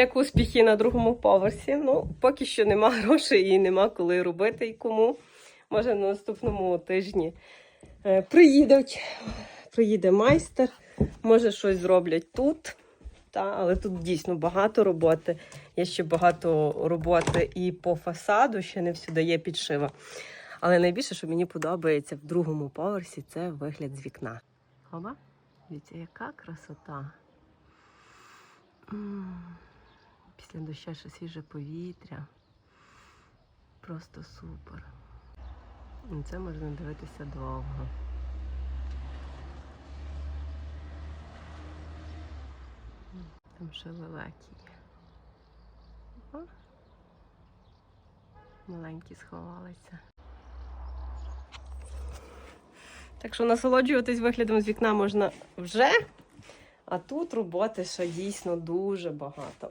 Як успіхи на другому поверсі? Ну, поки що нема грошей і нема коли робити і кому. Може, на наступному тижні е, приїдуть, приїде майстер, може щось зроблять тут. Та, але тут дійсно багато роботи. Є ще багато роботи і по фасаду, ще не всюди є підшива. Але найбільше, що мені подобається в другому поверсі, це вигляд з вікна. Хоба? Дивіться, яка красота. Після дощу ще свіже повітря. Просто супер. І Це можна дивитися довго. Там ще лелеки є. Маленькі сховалися. Так що насолоджуватись виглядом з вікна можна вже, а тут роботи ще дійсно дуже багато.